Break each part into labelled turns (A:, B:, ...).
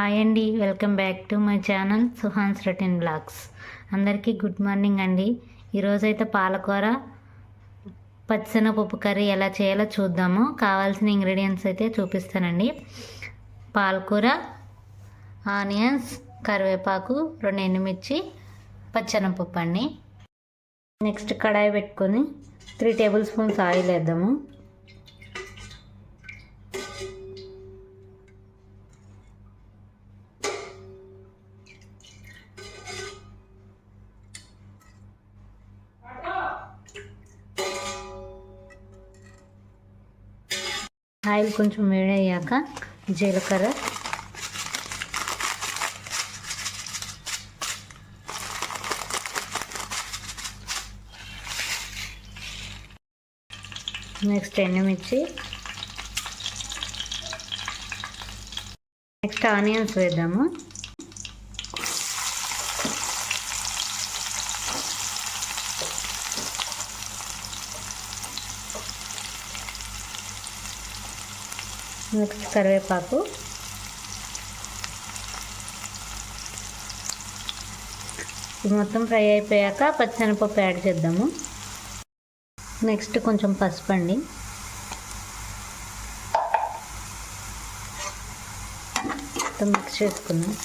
A: Hi అండి welcome back to my channel Suhan's routine vlogs. అందరికీ good morning అండి. ఈరోజైతే పాలకూర పచ్చిశనగపప్పు కర్రీ ఎలా చేయాలో చూద్దాము. కావాల్సిన ఇంగ్రీడియంట్స్ అయితే చూపిస్తానండి. పాలకూర ఆనియన్స్ కరివేపాకు రెండు ఎండుమిర్చి పచ్చెనపప్పు అండి. నెక్స్ట్ కడాయి పెట్టుకొని త్రీ టేబుల్ స్పూన్స్ ఆయిల్ వేద్దాము. ఆయిల్ కొంచెం వేడయ్యాక జీలకర్ర. నెక్స్ట్ ఎండుమిర్చి. నెక్స్ట్ ఆనియన్స్ వేద్దాము. నెక్స్ట్ కరివేపాకు. ఇది మొత్తం ఫ్రై అయిపోయాక పచ్చనిపప్పు యాడ్ చేద్దాము. నెక్స్ట్ కొంచెం పసుపు అండి. మొత్తం మిక్స్ చేసుకున్నాం.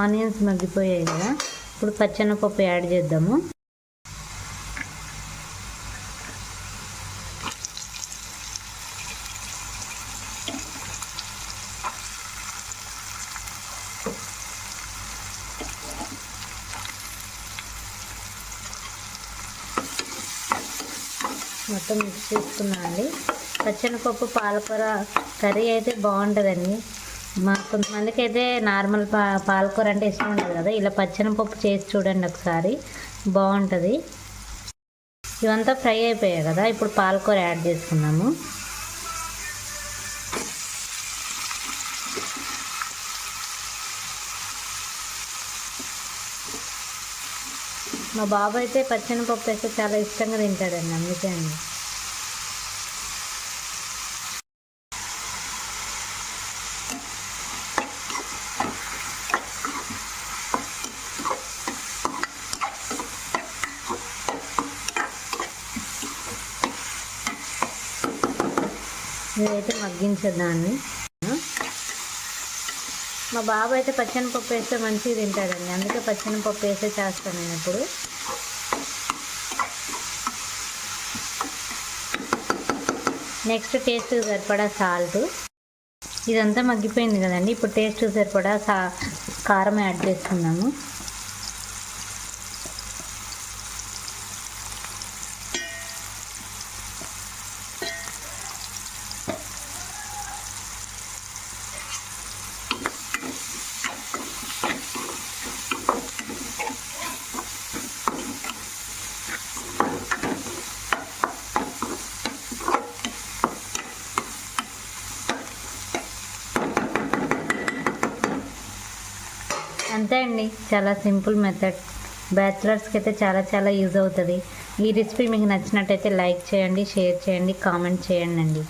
A: ఆనియన్స్ మగ్గిపోయాయి కదా. ఇప్పుడు పచ్చెనపప్పు యాడ్ చేద్దాము. మొత్తం మిక్స్ చేసుకున్నా అండి. పచ్చనిపప్పు పాలకూర కర్రీ అయితే బాగుంటుందండి. మా కొంతమందికి అయితే నార్మల్ పా పాలకూర అంటే ఇష్టం ఉండదు కదా. ఇలా పచ్చనిపప్పు చేసి చూడండి ఒకసారి. బాగుంటుంది. ఇవంతా ఫ్రై అయిపోయాయి కదా. ఇప్పుడు పాలకూర యాడ్ చేసుకున్నాము. మా బాబు అయితే పచ్చనిపప్పు వేస్తే చాలా ఇష్టంగా తింటాడండి అందుకే అండి. ఇదైతే మగ్గించేదాన్ని మా బాబు అయితే పచ్చనిపప్పు వేస్తే మంచిగా తింటాడండి. అందుకే పచ్చనిపప్పు వేసే చేస్తాను నేను ఇప్పుడు. నెక్స్ట్ టేస్ట్ సరిపడా సాల్ట్. ఇదంతా మగ్గిపోయింది కదండి. ఇప్పుడు టేస్ట్ సరిపడా సా కారం యాడ్ చేసుకున్నాము అంతే అండి. చాలా సింపుల్ మెథడ్. బ్యాచిలర్స్కి అయితే చాలా చాలా యూజ్ అవుతుంది. ఈ రెసిపీ మీకు నచ్చినట్టయితే లైక్ చేయండి షేర్ చేయండి కామెంట్ చేయండి అండి